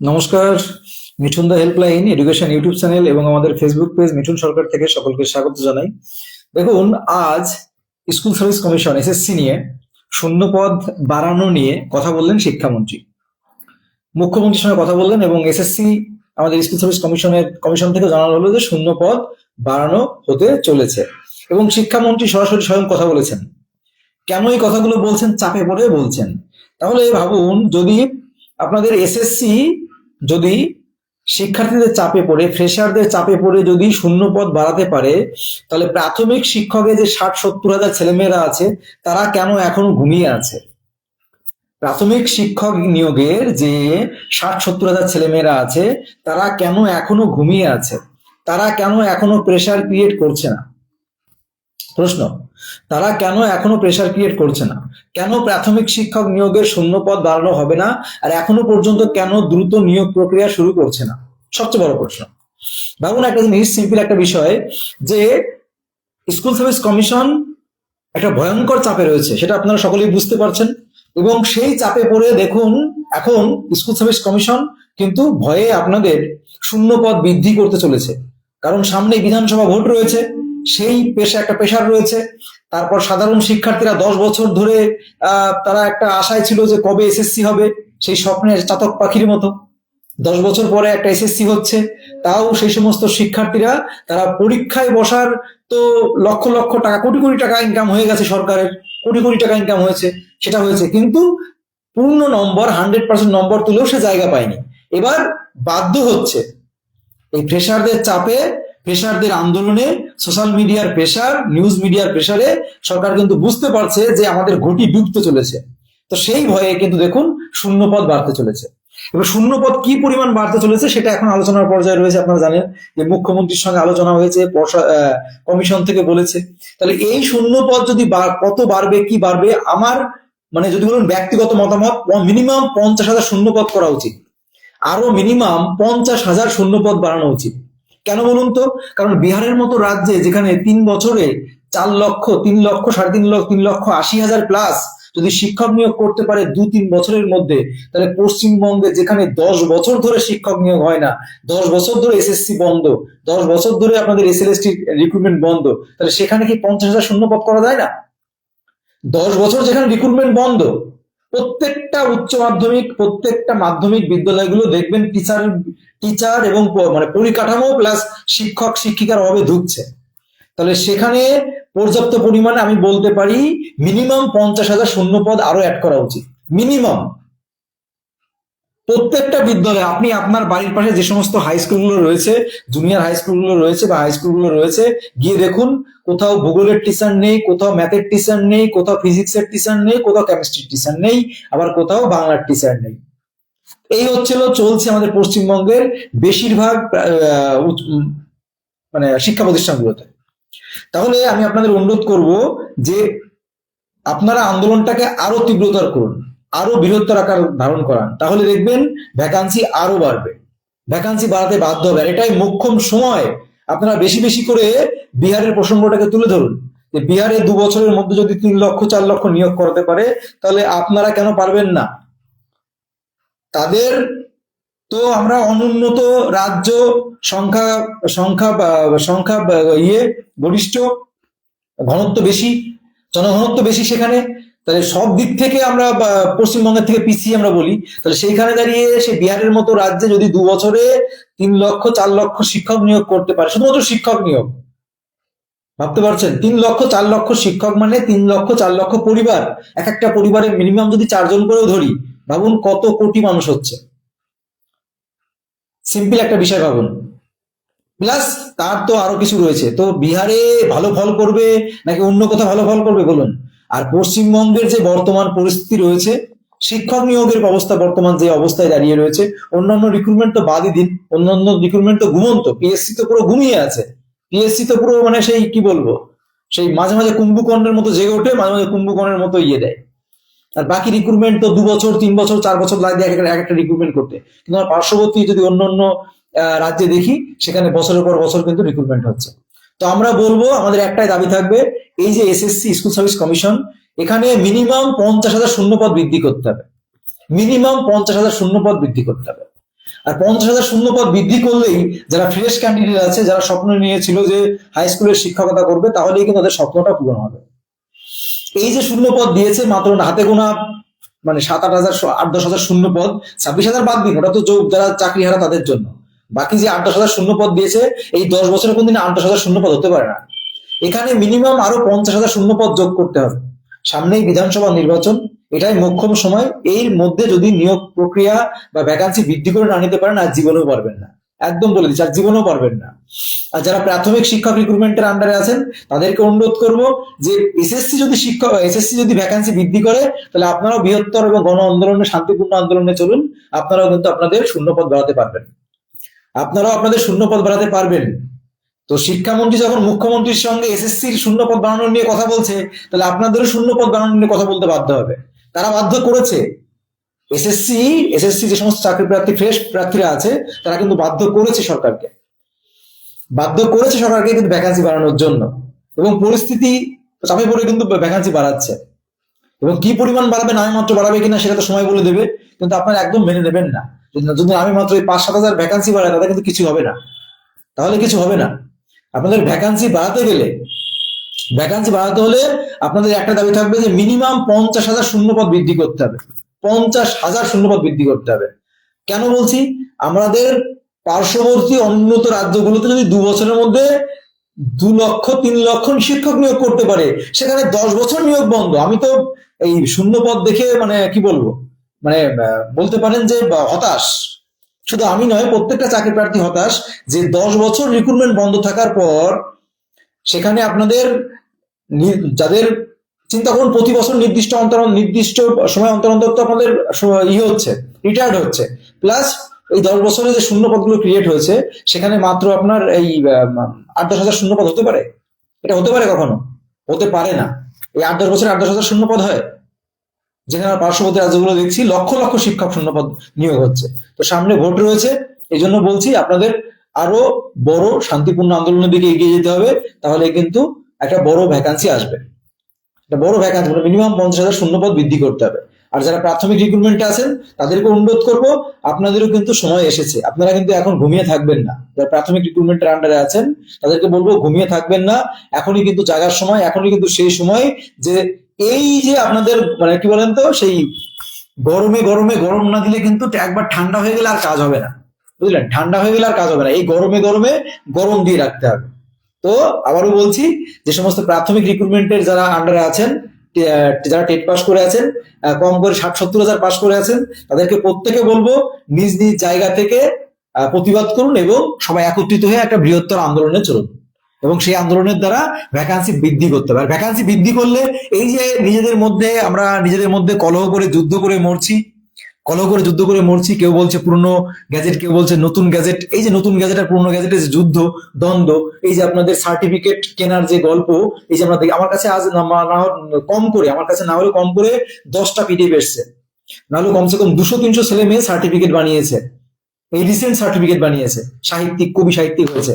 নমস্কার, Mithun da helpline education YouTube channel এবং আমাদের ফেসবুক পেজ মিঠুন সরকার থেকে সকলকে স্বাগত জানাই। দেখুন, আজ স্কুল সার্ভিস কমিশন এসএসসি নিয়ে শূন্যপদ বাড়ানো নিয়ে কথা বললেন শিক্ষামন্ত্রী। মুখ্যমন্ত্রীর সঙ্গে কথা বললেন এবং এসএসসি আমাদের স্কুল সার্ভিস কমিশনের কমিশন থেকে জানানো হলো যে শূন্যপদ বাড়ানো হতে চলেছে এবং শিক্ষামন্ত্রী সরাসরি স্বয়ং কথা বলেছেন। কেন এই কথাগুলো বলছেন? চাপে পড়ে বলছেন। তাহলে ভাবুন, যদি আপনাদের এসএসসি যদি শিক্ষার্থীদের চাপে পড়ে ফ্রেশারদের চাপে পড়ে যদি শূন্য পদ বাড়াতে পারে, তাহলে প্রাথমিক শিক্ষকের যে ষাট, সত্তর হাজার ছেলেমেয়েরা আছে, তারা কেন এখনও ঘুমিয়ে আছে? প্রাথমিক শিক্ষক নিয়োগের যে ষাট, সত্তর হাজার ছেলেমেয়েরা আছে, তারা কেন এখনও ঘুমিয়ে আছে? তারা কেন এখনও প্রেশার ক্রিয়েট করছে না? প্রশ্ন। তারা কেন এখনও প্রেশার ক্রিয়েট করছে না? কেন প্রাথমিক শিক্ষক নিয়োগের শূন্য পদ বাড়ানো হবে না? আর এখনও পর্যন্ত কেন দ্রুত নিয়োগ প্রক্রিয়া শুরু করছে না? সবচেয়ে বড় প্রশ্ন। ভাবুন একটা জিনিস সিম্পল একটা বিষয় যে স্কুল সার্ভিস কমিশন একটা ভয়ঙ্কর চাপে রয়েছে, সেটা আপনারা সকলেই বুঝতে পারছেন। এবং সেই চাপে পড়ে দেখুন, এখন স্কুল সার্ভিস কমিশন কিন্তু ভয়ে আপনাদের শূন্য পদ বৃদ্ধি করতে চলেছে। কারণ সামনে বিধানসভা ভোট রয়েছে। সেই পেশা একটা পেশার রয়েছে। তারপর সাধারণ শিক্ষার্থীরা দশ বছর ধরে তারা একটা আশায় ছিল যে কবে এসএসসি হবে, সেই স্বপ্নের চাতক পাখির মতো। দশ বছর পরে একটা এসএসসি হচ্ছে। তাও সেই সমস্ত শিক্ষার্থীরা, তারা পরীক্ষায় বসার তো লক্ষ লক্ষ টাকা, কোটি কোটি টাকা ইনকাম হয়ে গেছে সরকারের, কোটি কোটি টাকা ইনকাম হয়েছে, সেটা হয়েছে। কিন্তু পূর্ণ নম্বর হান্ড্রেড পার্সেন্ট নম্বর তুলেও সে জায়গা পায়নি। এবার বাধ্য হচ্ছে। এই প্রেশারদের চাপে প্রেশারদের আন্দোলনে সোশ্যাল মিডিয়ার প্রেশার নিউজ মিডিয়ার প্রেশারে সরকার কিন্তু বুঝতে পারছে যে আমাদের ঘটি ডুবতে চলেছে। তো সেই ভয়ে কিন্তু দেখুন শূন্যপদ বাড়তে চলেছে। এবার শূন্যপদ কি পরিমাণ বাড়তে চলেছে সেটা এখন আলোচনার পর্যায়ে রয়েছে, আপনারা জানেন যে মুখ্যমন্ত্রীর সঙ্গে আলোচনা হয়েছে কমিশন থেকে বলেছে। তাহলে এই শূন্যপদ যদি কত বাড়বে, কি বাড়বে? আমার মানে যদি বলুন ব্যক্তিগত মতামত মিনিমাম পঞ্চাশ হাজার শূন্যপদ করা উচিত। আরও মিনিমাম পঞ্চাশ হাজার শূন্যপদ বাড়ানো উচিত। কেন বলুন তো? কারণ বিহারের মতো রাজ্যে যেখানে তিন বছরে চার লক্ষ, তিন লক্ষ, সাড়ে তিন লক্ষ তিন লক্ষ, আশি হাজার প্লাস যদি শিক্ষক নিয়োগ করতে পারে দু, তিন বছরের মধ্যে, তাহলে পশ্চিমবঙ্গে যেখানে দশ বছর ধরে শিক্ষক নিয়োগ হয় না, দশ বছর ধরে এসএসসি বন্ধ, দশ বছর ধরে আপনাদের এসএলএসটি রিক্রুটমেন্ট বন্ধ, তাহলে সেখানে কি পঞ্চাশ হাজার শূন্যপদ করা যায় না? দশ বছর যেখানে রিক্রুটমেন্ট বন্ধ প্রত্যেকটা উচ্চ মাধ্যমিক, প্রত্যেকটা মাধ্যমিক বিদ্যালয়গুলো দেখবেন টিচার টিচার এবং মানে পরিকাঠামো প্লাস শিক্ষক, শিক্ষিকার অভাবে ঢুকছে তাহলে সেখানে পর্যাপ্ত পরিমাণে আমি বলতে পারি মিনিমাম পঞ্চাশ হাজার শূন্য পদ আরও অ্যাড করা উচিত। মিনিমাম প্রত্যেকটা বিদ্যালয়ে আপনি আপনার বাড়ির পাশে যে সমস্ত হাই স্কুলগুলো রয়েছে জুনিয়র হাই স্কুলগুলো রয়েছে বা হাই স্কুলগুলো রয়েছে, গিয়ে দেখুন, কোথাও ভূগোলের টিচার নেই, কোথাও ম্যাথের টিচার নেই, কোথাও ফিজিক্সের টিচার নেই, কোথাও কেমিস্ট্রির টিচার নেই, আবার কোথাও বাংলার টিচার নেই। এই হচ্ছিল চলছে আমাদের পশ্চিমবঙ্গের বেশিরভাগ মানে শিক্ষা প্রতিষ্ঠানগুলোতে। তাহলে আমি আপনাদের অনুরোধ করব যে আপনারা আন্দোলনটাকে আরও তীব্রতর করুন। আরও বৃহত্তর আকার ধারণ করান, তাহলে দেখবেন ভ্যাকান্সি আরও বাড়বে। ভ্যাকান্সি বাড়াতে বাধ্য হবে এটাই মোক্ষম সময়। আপনারা বেশি বেশি করে বিহারের প্রসঙ্গটাকে তুলে ধরুন। যে বিহারে দু বছরের মধ্যে যদি তিন লক্ষ, চার লক্ষ নিয়োগ করতে পারে, তাহলে আপনারা কেন পারবেন না? তাদের তো আমরা অনুন্নত রাজ্য সংখ্যা সংখ্যা সংখ্যা ইয়ে গরিষ্ঠ ঘনত্ব বেশি, জনঘনত্ব বেশি সেখানে। তাহলে সব দিক থেকে আমরা পশ্চিমবঙ্গের থেকে পিছিয়ে আমরা বলি, তাহলে সেইখানে দাঁড়িয়ে সে বিহারের মতো রাজ্যে যদি দু বছরে তিন লক্ষ, চার লক্ষ শিক্ষক নিয়োগ করতে পারে, শুধুমাত্র শিক্ষক নিয়োগ। ভাবতে পারছেন? তিন লক্ষ, চার লক্ষ শিক্ষক মানে তিন লক্ষ, চার লক্ষ পরিবার। এক একটা পরিবারে মিনিমাম যদি চারজন করেও ধরি, ভাবুন কত কোটি মানুষ হচ্ছে। সিম্পল একটা বিষয় ভাবুন। প্লাস তার তো আরও কিছু রয়েছে। তো বিহারে ভালো ফল করবে নাকি অন্য কোথাও ভালো ফল করবে বলুন? আর পশ্চিমবঙ্গের যে বর্তমান পরিস্থিতি রয়েছে, শিক্ষক নিয়োগের অবস্থা বর্তমান যে অবস্থায় দাঁড়িয়ে রয়েছে, অন্যান্য রিক্রুটমেন্ট তো বাদই দিন, অন্যান্য রিক্রুটমেন্ট তো ঘুমন্ত পিএসসি তো পুরো ঘুমিয়ে আছে। পিএসসি তো পুরো মানে সেই কি বলব, সেই মাঝে মাঝে কুম্ভকর্ণের মতো জেগে ওঠে, মাঝে মাঝে কুম্ভকর্ণের মতো ইয়ে দেয়। আর বাকি রিক্রুটমেন্ট তো দু বছর তিন বছর চার বছর লাগে এক একটা- এক একটা রিক্রুটমেন্ট করতে। কিন্তু আমার পার্শ্ববর্তী যদি অন্য অন্য রাজ্যে দেখি, সেখানে বছরের পর বছর কিন্তু রিক্রুটমেন্ট হচ্ছে। তো আমরা বলব, আমাদের একটাই দাবি থাকবে, এই যে এসএসসি স্কুল সার্ভিস কমিশন এখানে মিনিমাম পঞ্চাশ হাজার শূন্যপদ বৃদ্ধি করতে হবে। মিনিমাম পঞ্চাশ হাজার শূন্যপদ বৃদ্ধি করতে হবে। আর পঞ্চাশ হাজার শূন্য পদ বৃদ্ধি করলেই যারা ফ্রেশ ক্যান্ডিডেট আছে, যারা স্বপ্ন নিয়েছিল যে হাই স্কুলের শিক্ষকতা করবে, তাহলেই কিন্তু তাদের স্বপ্নটা পূরণ হবে। এই যে শূন্য পদ দিয়েছে, মাত্র হাতে গোনা মানে সাত আট হাজার আট দশ হাজার শূন্য পদ ছাব্বিশ হাজার বাদ দিন, ওটা তো যারা চাকরি হারা তাদের জন্য। বাকি যে আট দশ হাজার শূন্য পদ দিয়েছে, এই দশ বছরে কোনদিন আট দশ হাজার শূন্য পদ হতে পারে না। এখানে মিনিমাম আরও পঞ্চাশ হাজার শূন্য পদ যোগ করতে হবে। সামনেই বিধানসভা নির্বাচন, এটাই মোক্ষম সময়। এর মধ্যে যদি নিয়োগ প্রক্রিয়া বা ভ্যাকান্সি বৃদ্ধি করে না নিতে পারেন, আর জীবনেও পারবেন না। একদম বলে দিচ্ছি, আর জীবনেও পারবেন না। আর যারা প্রাথমিক শিক্ষক রিক্রুটমেন্টের আন্ডারে আছেন, তাদেরকে অনুরোধ করব যে এসএসসি যদি শিক্ষক এসএসসি যদি ভ্যাকান্সি বৃদ্ধি করে, তাহলে আপনারাও বৃহত্তর এবং গণ আন্দোলনে, শান্তিপূর্ণ আন্দোলনে চলুন। আপনারাও কিন্তু আপনাদের শূন্যপদ বাড়াতে পারবেন। আপনারাও আপনাদের শূন্যপদ বাড়াতে পারবেন। তো শিক্ষামন্ত্রী যখন মুখ্যমন্ত্রীর সঙ্গে এসএসসির শূন্যপদ বাড়ানো নিয়ে কথা বলছে, তাহলে আপনাদেরও শূন্যপদ বাড়ানো নিয়ে কথা বলতে বাধ্য হবে। তারা বাধ্য করেছে। এসএসসি এসএসসি যে সমস্ত চাকরি প্রার্থী ফ্রেশ প্রার্থীরা আছে, তারা কিন্তু বাধ্য করেছে সরকারকে। বাধ্য করেছে সরকারকে কিন্তু ভ্যাকান্সি বাড়ানোর জন্য। এবং পরিস্থিতি চাপে পড়ে কিন্তু ভ্যাকান্সি বাড়াচ্ছে। এবং কি পরিমাণ বাড়াবে না মাত্র বাড়াবে কিনা সেটা তো সময় বলে দেবে, কিন্তু আপনারা একদম মেনে নেবেন না। যদি- আমি মাত্র এই পাঁচ সাত হাজার ভ্যাকান্সি বাড়াই তাহলে কিন্তু কিছু হবে না। তাহলে কিছু হবে না। আপনাদের ভ্যাকান্সি বাড়াতে গেলে ভ্যাকান্সি বাড়াতে হলে আপনাদের একটা দাবি থাকবে যে মিনিমাম পঞ্চাশ হাজার শূন্যপদ বৃদ্ধি করতে হবে। পঞ্চাশ হাজার শূন্যপদ বৃদ্ধি করতে হবে। কেন বলছি? আমাদের পার্শ্ববর্তী অনুন্নত রাজ্যগুলোতে যদি দু বছরের মধ্যে দু লক্ষ, তিন লক্ষ শিক্ষক নিয়োগ করতে পারে, সেখানে দশ বছর নিয়োগ বন্ধ। আমি তো এই শূন্য পদ দেখে মানে কি বলব? মানে বলতে পারেন যে হতাশ। শুধু আমি নয়, প্রত্যেকটা চাকরি প্রার্থী হতাশ যে দশ বছর রিক্রুটমেন্ট বন্ধ থাকার পর সেখানে আপনাদের যাদের চিন্তা করুন প্রতি বছর নির্দিষ্ট অন্তর, নির্দিষ্ট সময় অন্তর অন্তর তো আপনাদের ইয়ে হচ্ছে রিটায়ার্ড হচ্ছে। প্লাস এই দশ বছরে যে শূন্য পদগুলো ক্রিয়েট হয়েছে, সেখানে মাত্র আপনার এই আট দশ হাজার শূন্য পদ হতে পারে। এটা হতে পারে কখনো? হতে পারে না। এই আট দশ বছরে আট দশ হাজার শূন্য পদ হয়। যেখানে পার্শ্ববর্তী রাজ্যগুলো দেখছি, লক্ষ লক্ষ শিক্ষক শূন্যপদ নিয়োগ হচ্ছে। তো সামনে ভোট রয়েছে এই জন্য বলছি আপনাদের আরও বড় শান্তিপূর্ণ আন্দোলনের দিকে এগিয়ে যেতে হবে, তাহলে কিন্তু একটা বড় ভ্যাকান্সি আসবে। একটা বড় ভ্যাকান্সি মানে মিনিমাম পঞ্চাশ হাজার শূন্যপদ বৃদ্ধি করতে হবে। আর যারা প্রাথমিক রিক্রুটমেন্টে আছেন, তাদেরকে অনুরোধ করব, আপনাদেরও কিন্তু সময় এসেছে। আপনারা কিন্তু এখন ঘুমিয়ে থাকবেন না। যারা প্রাথমিক রিক্রুটমেন্টের আন্ডারে আছেন, তাদেরকে বলব, ঘুমিয়ে থাকবেন না। এখনই কিন্তু জাগার সময়, এখনই কিন্তু সেই সময় যে এই যে আপনাদের মানে কি বলেন তো, সেই গরমে গরমে গরম না দিলে কিন্তু একবার ঠান্ডা হয়ে গেলে আর কাজ হবে না। বুঝলেন? ঠান্ডা হয়ে গেলে আর কাজ হবে না। এই গরমে গরমে গরম দিয়ে রাখতে হবে। তো আবারও বলছি যে সমস্ত প্রাথমিক রিক্রুটমেন্টের যারা আন্ডারে আছেন যারা টেট পাস করে আছেন কম করে ষাট সত্তর হাজার পাস করে আছেন, তাদেরকে প্রত্যেকে বলব নিজ নিজ জায়গা থেকে প্রতিবাদ করুন এবং সবাই একত্রিত হয়ে একটা বৃহত্তর আন্দোলনে চলুন। এবং সেই আন্দোলনের দ্বারা ভ্যাকান্সি বৃদ্ধি করতে হবে। আর ভ্যাকান্সি বৃদ্ধি করলে এই যে নিজেদের মধ্যে আমরা নিজেদের মধ্যে কলহ করে, যুদ্ধ করে মরছি, কলহ করে, যুদ্ধ করে মরছি, কেউ বলছে পুরনো গ্যাজেট কেউ বলছে নতুন গ্যাজেট এই যে নতুন গ্যাজেট আর পুরনো গ্যাজেটের যে যুদ্ধ, দ্বন্দ্ব, এই যে আপনাদের সার্টিফিকেট কেনার যে গল্প, এই যে আমরা দেখি, আমার কাছে আজ কম করে, আমার কাছে না হলে কম করে দশটা পিডিএফ এসছে না হলে কমসে কম দুশো, তিনশো ছেলে মেয়ে সার্টিফিকেট বানিয়েছে। এই রিসেন্ট সার্টিফিকেট বানিয়েছে। সাহিত্যিক, কবি সাহিত্যিক হয়েছে।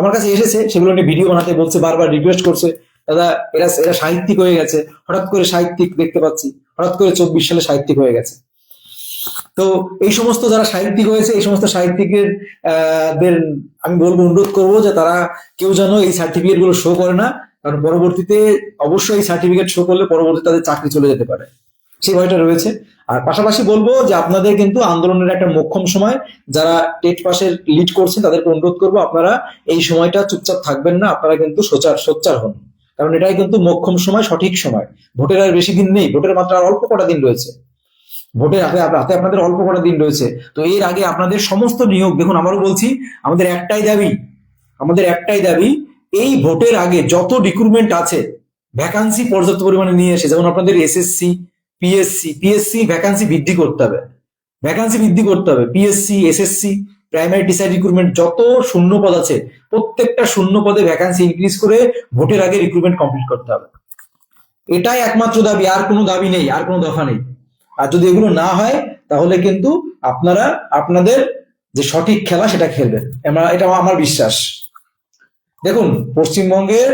আমার কাছে এসেছে, সেগুলো নিয়ে ভিডিও বানাতে বলছে, বারবার রিকোয়েস্ট করছে। দাদা, এরা এরা সাহিত্যিক হয়ে গেছে। হঠাৎ করে সাহিত্যিক দেখতে পাচ্ছি। হঠাৎ করে চব্বিশ সালে সাহিত্যিক হয়ে গেছে। তো এই সমস্ত যারা সাহিত্যিক হয়েছে, এই সমস্ত সাহিত্যিকের দের আমি বলব, অনুরোধ করব যে তারা কেউ যেন এই সার্টিফিকেটগুলো শো করে না। কারণ পরবর্তীতে অবশ্যই এই সার্টিফিকেট শো করলে পরবর্তীতে তাদের চাকরি চলে যেতে পারে। সেই ভয়টা রয়েছে। আর পাশাপাশি বলব যে আপনাদের কিন্তু আন্দোলনের একটা মোক্ষম সময়। যারা টেট পাশের লিড করছেন, তাদেরকে অনুরোধ করব, আপনারা এই সময়টা চুপচাপ থাকবেন না, আপনারা কিন্তু সোচার, সোচ্চার হন। কারণ এটাই কিন্তু মোক্ষম সময়, সঠিক সময়। ভোটের আর বেশি দিন নেই, ভোটের মাত্র আর অল্প কটা দিন রয়েছে। ভোটের হাতে হাতে আপনাদের অল্প কটা দিন রয়েছে। তো এর আগে আপনাদের সমস্ত নিয়োগ, দেখুন আবারও বলছি, আমাদের একটাই দাবি, আমাদের একটাই দাবি, এই ভোটের আগে যত রিক্রুটমেন্ট আছে ভ্যাকান্সি পর্যাপ্ত পরিমাণে নিয়ে এসে, যেমন আপনাদের এসএসসি পিএসসি পিএসসি ভ্যাকান্সি বৃদ্ধি করতে হবে। ভ্যাকান্সি বৃদ্ধি করতে হবে। PSC SSC primary teacher recruitment যত শূন্য পদ আছে, প্রত্যেকটা শূন্য পদে ভ্যাকান্সি ইনক্রিজ করে ভোটের আগে রিক্রুটমেন্ট কমপ্লিট করতে হবে। এটাই একমাত্র দাবি, আর কোনো দাবি নেই, আর কোনো দফা নেই। আর যদি এগুলো না হয়, তাহলে কিন্তু আপনারা, আপনাদের যে সঠিক খেলা সেটা খেলবেন। এটা আমার বিশ্বাস। দেখুন, পশ্চিমবঙ্গের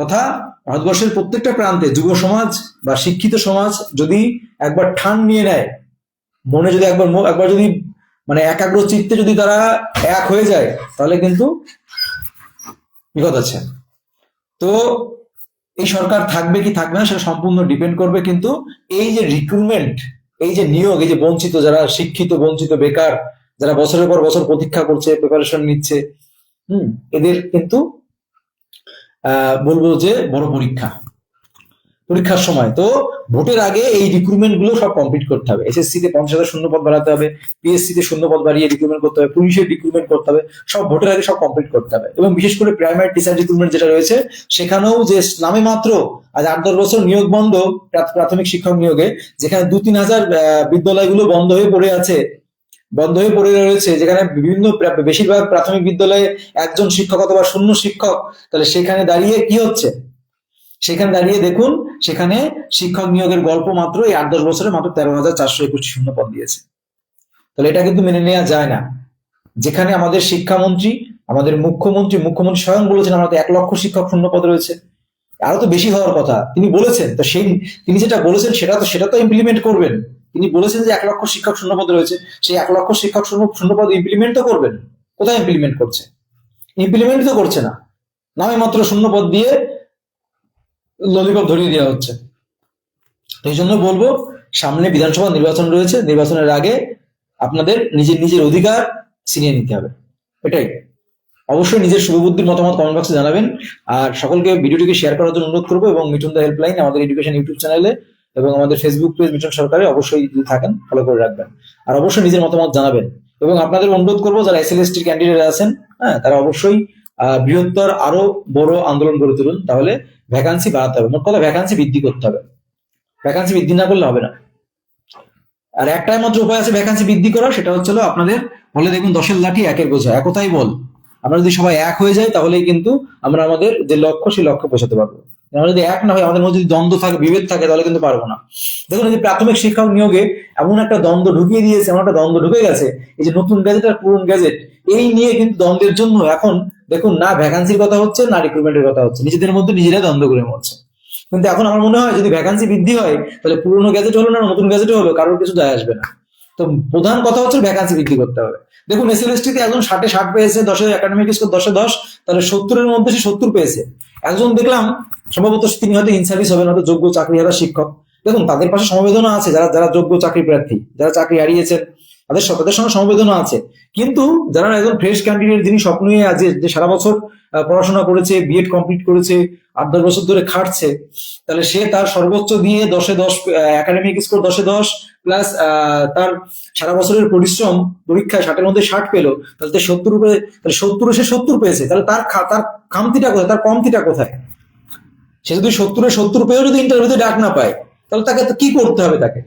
তথা ভারতবর্ষের প্রত্যেকটা প্রান্তে যুব সমাজ বা শিক্ষিত সমাজ যদি একবার ঠান নিয়ে নেয়, মনে যদি একবার একবার যদি মানে একাগ্র চিত্তে যদি তারা এক হয়ে যায়, তাহলে কিন্তু বিপদ আছে। তো এই সরকার থাকবে কি থাকবে না সেটা সম্পূর্ণ ডিপেন্ড করবে কিন্তু এই যে রিক্রুটমেন্ট এই যে নিয়োগ, এই যে বঞ্চিত যারা শিক্ষিত, বঞ্চিত, বেকার, যারা বছরের পর বছর প্রতীক্ষা করছে প্রিপারেশন নিচ্ছে, হুম, এদের কিন্তু বলব যে বড় পরীক্ষা। পরীক্ষার সময়। তো ভোটের আগে এই রিক্রুটমেন্টগুলো সব কমপ্লিট করতে হবে। এসএসসি তে পঞ্চাশ হাজার শূন্য পদ বাড়াতে হবে পিএসসি তে শূন্য পদ বাড়িয়ে রিক্রুটমেন্ট করতে হবে পুলিশের রিক্রুটমেন্ট করতে হবে, সব ভোটের আগে সব কমপ্লিট করতে হবে। এবং বিশেষ করে প্রাইমারি টিচার রিক্রুটমেন্ট যেটা রয়েছে, সেখানেও যে নামে মাত্র আজ আট দশ বছর নিয়োগ বন্ধ প্রাথমিক শিক্ষক নিয়োগে, যেখানে দু তিন হাজার বিদ্যালয়গুলো বন্ধ হয়ে পড়ে আছে বন্ধ হয়ে পড়ে রয়েছে, যেখানে বিভিন্ন বেশিরভাগ প্রাথমিক বিদ্যালয়ে একজন শিক্ষক অথবা শূন্য শিক্ষক, তাহলে সেখানে দাঁড়িয়ে কি হচ্ছে? সেখানে দাঁড়িয়ে দেখুন, সেখানে শিক্ষক নিয়োগের গল্প মাত্র এই আট দশ বছরে মাত্র তেরো হাজার চারশো একুশ শূন্য পদ দিয়েছে। তাহলে এটা কিন্তু মেনে নেওয়া যায় না। যেখানে আমাদের শিক্ষামন্ত্রী, আমাদের মুখ্যমন্ত্রী মুখ্যমন্ত্রী স্বয়ং বলেছেন আমাদের এক লক্ষ শিক্ষক শূন্য পদ রয়েছে। আরও তো বেশি হওয়ার কথা, তিনি বলেছেন, তো সেই তিনি যেটা বলেছেন সেটা তো সেটা তো ইমপ্লিমেন্ট করবেন। তিনি বলেছেন যে এক লক্ষ শিক্ষক শূন্যপদ রয়েছে। সেই এক লক্ষ শিক্ষক শূন্য শূন্যপদ ইমপ্লিমেন্ট তো করবেন? কোথায় ইমপ্লিমেন্ট করছে? ইমপ্লিমেন্ট তো করছে না। নামে মাত্র শূন্যপদ দিয়ে ললিপপ ধরিয়ে দেওয়া হচ্ছে। এই জন্য বলব, সামনে বিধানসভা নির্বাচন রয়েছে। নির্বাচনের আগে আপনাদের নিজের নিজের অধিকার ছিনিয়ে নিতে হবে। এটাই। অবশ্যই নিজের শুভবুদ্ধির মতামত কমেন্ট বক্সে জানাবেন। আর সকলকে ভিডিওটিকে শেয়ার করার জন্য অনুরোধ করব এবং মিঠুন দা হেল্পলাইন আমাদের এডুকেশন ইউটিউব চ্যানেলে এবং আমাদের ফেসবুক পেজ মিঠুন সরকারে অবশ্যই থাকেন ফলো করে রাখবেন। আর অবশ্যই নিজের মতামত জানাবেন। এবং আপনাদের অনুরোধ করব, যারা এস এল ক্যান্ডিডেট আছেন হ্যাঁ তারা অবশ্যই বৃহত্তর আরও বড় আন্দোলন গড়ে তুলুন। তাহলে ভ্যাকান্সি বাড়াতে হবে। মোট কথা ভ্যাকান্সি বৃদ্ধি করতে হবে। ভ্যাকান্সি বৃদ্ধি না করলে হবে না। আর একটাই মাত্র উপায় আছে ভ্যাকান্সি বৃদ্ধি করার সেটা হচ্ছে হলো আপনাদের, বলে দেখুন, দশের লাঠি একের বোঝা। একতাই বল। আমরা যদি সবাই এক হয়ে যাই, তাহলেই কিন্তু আমরা আমাদের যে লক্ষ্য, সেই লক্ষ্যে পৌঁছাতে পারব। আমরা যদি এক না হয়, আমাদের মধ্যে যদি দ্বন্দ্ব থাকে, বিভেদ থাকে, তাহলে কিন্তু পারব না। দেখুন এই প্রাথমিক শিক্ষক নিয়োগে এমন একটা দ্বন্দ্ব ঢুকিয়ে দিয়েছে, এমন একটা দ্বন্দ্ব ঢুকে গেছে, এই যে নতুন গ্যাজেট আর পুরন গ্যাজেট এই নিয়ে কিন্তু দ্বন্দ্বের জন্য এখন দেখুন না ভ্যাকান্সির কথা হচ্ছে, না রিক্রুটমেন্টের কথা হচ্ছে। নিজেদের মধ্যে নিজেরাই দ্বন্দ্ব করে মরছে। কিন্তু এখন আমার মনে হয় যদি ভ্যাকান্সি বৃদ্ধি হয়, তাহলে পুরনো গ্যাজেট হলো না, নতুন গ্যাজেট হলো, কারোর কিছু যায় আসবে না। তো প্রধান কথা হচ্ছে ভ্যাকান্সি বৃদ্ধি করতে হবে। দেখুন এস তে একজন ষাটে ষাট পেয়েছে, দশে একাডেমিক স্কোর দশে দশ, তাহলে সত্তরের মধ্যে সে সত্তর পেয়েছে। একজন দেখলাম, সম্ভবত তিনি হয়তো ইনসার্ভিস হবেন, হয়তো যোগ্য চাকরিহারা শিক্ষক। দেখুন, তাদের পাশে সমবেদনা আছে, যারা যারা যোগ্য চাকরি প্রার্থী, যারা চাকরি হারিয়েছেন। তাদের তাদের সঙ্গে সমবেদনা আছে। কিন্তু যারা একজন ফ্রেশ ক্যান্ডিডেট যিনি স্বপ্ন নিয়ে আছে যে সারা বছর পড়াশোনা করেছে বিএড কমপ্লিট করেছে, আট দশ বছর ধরে খাটছে, তাহলে সে তার সর্বোচ্চ দিয়ে দশে দশ একাডেমিক স্কোর দশে দশ প্লাস তার সারা বছরের পরিশ্রম পরীক্ষায় ষাটের মধ্যে ষাট পেল, তাহলে সে সত্তর তাহলে সত্তরে সে সত্তর পেয়েছে, তাহলে তার তার খামতিটা কোথায়? তার কমতিটা কোথায়? সে যদি সত্তরে সত্তর পেয়েও যদি ইন্টারভিউতে ডাক না পায়, তাহলে তাকে তো কি করতে হবে তাকে?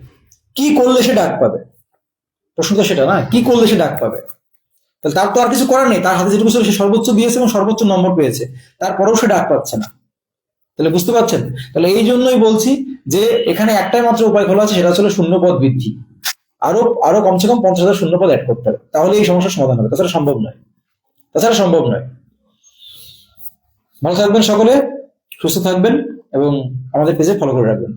কি করলে সে ডাক পাবে? প্রশ্ন তো সেটা না, কি করলে সে ডাক পাবে? তাহলে তার তো আর কিছু করার নেই, তার হাতে যেটুকু ছিল সে সর্বোচ্চ দিয়েছে এবং সর্বোচ্চ নম্বর পেয়েছে, তারপরেও সে ডাক পাচ্ছে না। তাহলে বুঝতে পারছেন? তাহলে এই জন্যই বলছি যে এখানে একটাই মাত্র উপায় খোলা আছে, সেটা হচ্ছে শূন্য পদ বৃদ্ধি। আরও আরও কমসে কম পঞ্চাশ হাজার শূন্য পদ অ্যাড করতে হবে, তাহলে এই সমস্যার সমাধান হবে। তাছাড়া সম্ভব নয়। তাছাড়া সম্ভব নয়। ভালো থাকবেন সকলে, সুস্থ থাকবেন এবং আমাদের পেজে ফলো করে রাখবেন।